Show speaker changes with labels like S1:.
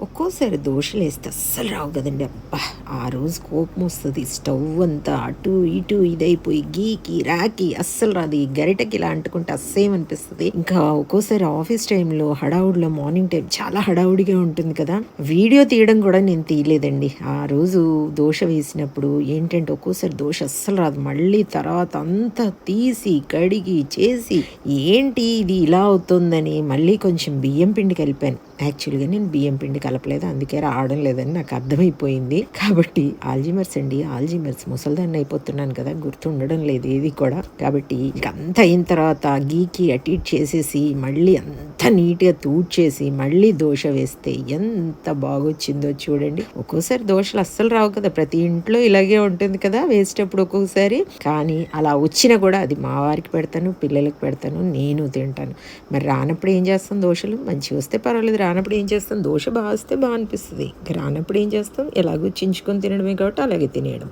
S1: ఒక్కోసారి దోశలు వేస్తే అస్సలు రావు కదండి. అబ్బా ఆ రోజు కోపం వస్తుంది. స్టవ్ అంతా అటు ఇటు ఇదైపోయి గీకి రాకి అస్సలు రాదు. ఈ గరిటకి ఇలా అంటుకుంటే అస్సేమనిపిస్తుంది ఇంకా ఒక్కోసారి ఆఫీస్ టైంలో హడావుడిలో మార్నింగ్ టైం చాలా హడావుడిగా ఉంటుంది కదా. వీడియో తీయడం కూడా నేను తీయలేదండి. ఆ రోజు దోశ వేసినప్పుడు ఏంటంటే ఒక్కోసారి దోశ అస్సలు రాదు. మళ్ళీ తర్వాత అంతా తీసి కడిగి చేసి ఏంటి ఇది ఇలా అవుతుందని మళ్ళీ కొంచెం బియ్యం పిండి కలిపాను. యాక్చువల్గా నేను బియ్యం పిండి కలపలేదు అందుకే రావడం లేదని నాకు అర్థమైపోయింది. కాబట్టి ఆల్జీమర్స్ అండి ఆల్జీమర్స్ ముసల్దాన్ని అయిపోతున్నాను కదా గుర్తుండడం లేదు ఏది కూడా. కాబట్టి ఇంకంత అయిన తర్వాత గీకి అటు ఇటు చేసేసి మళ్ళీ అంత నీట్గా తూడ్చేసి మళ్ళీ దోశ వేస్తే ఎంత బాగొచ్చిందో చూడండి. ఒక్కోసారి దోశలు అస్సలు రావు కదా ప్రతి ఇంట్లో ఇలాగే ఉంటుంది కదా వేసేటప్పుడు ఒక్కొక్కసారి కానీ అలా వచ్చినా కూడా అది మా వారికి పెడతాను పిల్లలకు పెడతాను నేను తింటాను. మరి రానప్పుడు ఏం చేస్తాం దోశలు? మంచిగా వస్తే పర్వాలేదు రానప్పుడు ఏం చేస్తాం? దోశ బాగా వస్తే బాగా అనిపిస్తుంది. ఇంకా రానప్పుడు ఏం చేస్తాం? ఎలాగో చించుకొని తినడమే కాబట్టి అలాగే తినేయడం.